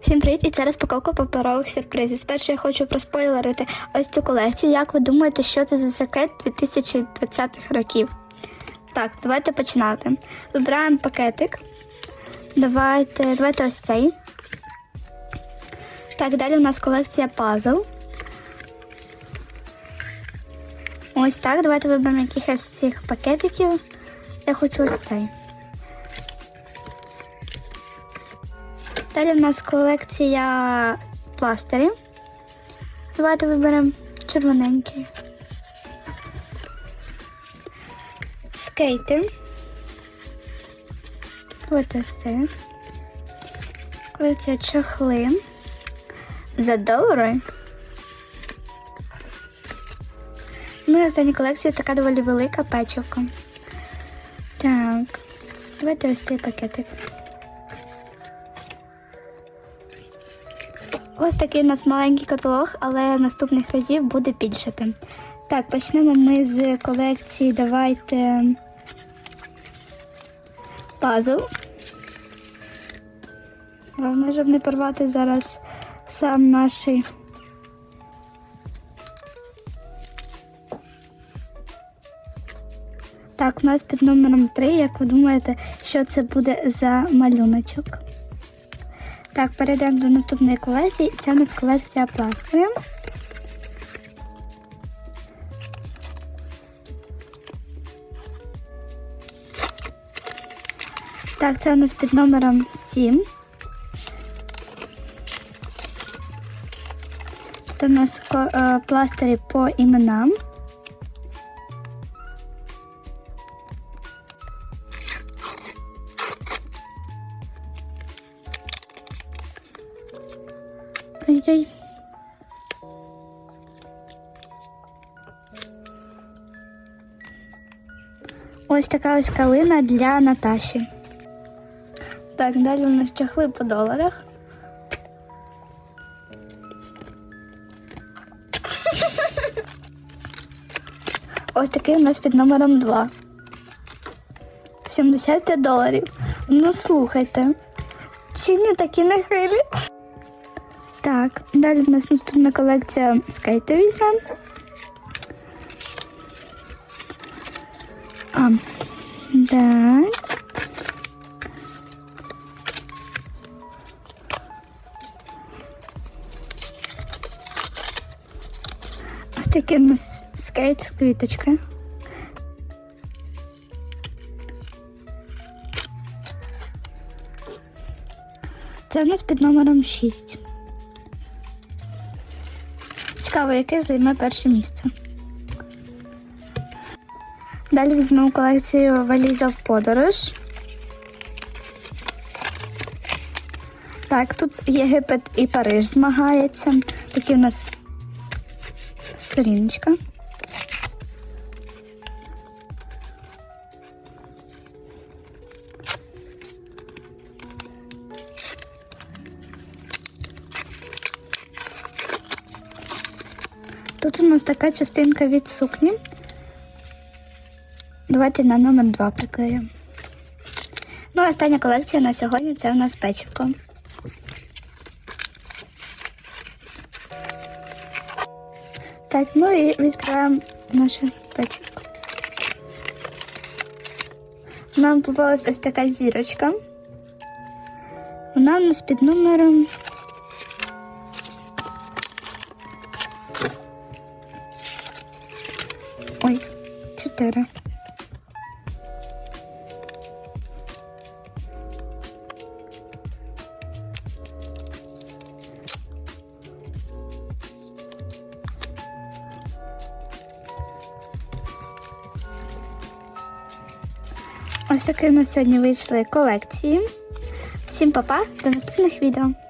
Всім привіт! І це розпаковка паперових сюрпризів. Спершу я хочу проспойлерити ось цю колекцію. Як ви думаєте, що це за секрет 2020-х років? Так, давайте починати. Вибираємо пакетик. Давайте, давайте ось цей. Так, далі у нас колекція пазл. Ось так. Давайте виберемо якихось цих пакетиків. Я хочу ось цей. Далі в нас колекція пластирів. Давайте виберемо червоненький. Скейти. Давайте ось це. Колекція чохли. За долари. Ну і остання колекція така доволі велика печивка. Так. Давайте ось цей пакетик. Ось такий у нас маленький каталог, але наступних разів буде більшати. Так, почнемо ми з колекції. Давайте пазл. Головне, щоб не порвати зараз сам наш. Так, у нас під номером 3, як ви думаєте, що це буде за малюночок? Так, перейдемо до наступної колекції. Це у нас колекція пластирів. Так, це у нас під номером 7. Тут у нас е, пластирі по іменам. Ой-ой. Ось така ось калина для Наташі. Так, далі у нас чахли по доларах. Ось такий у нас під номером 2. 75 доларів. Ну слухайте. Ціни такі нехилі. Так, далі в нас наступна колекція скейти візьмемо. А, так. Ось такий у нас скейт квіточка. Це у нас під номером 6. Цікаво, яке займе перше місце. Далі візьмемо колекцію валіза в подорож. Так, тут Єгипет і Париж змагається. Такі у нас сторіночка. Тут у нас така частинка від сукні. Давайте на номер 2 приклеїмо. Ну, остання колекція на сьогодні це у нас печивко. Так, ну і відкриваємо наше печивко. Нам попалась ось така зірочка. Вона у нас під номером 4. Ось такі у нас сьогодні вийшли колекції. Всім па-па, до наступних відео!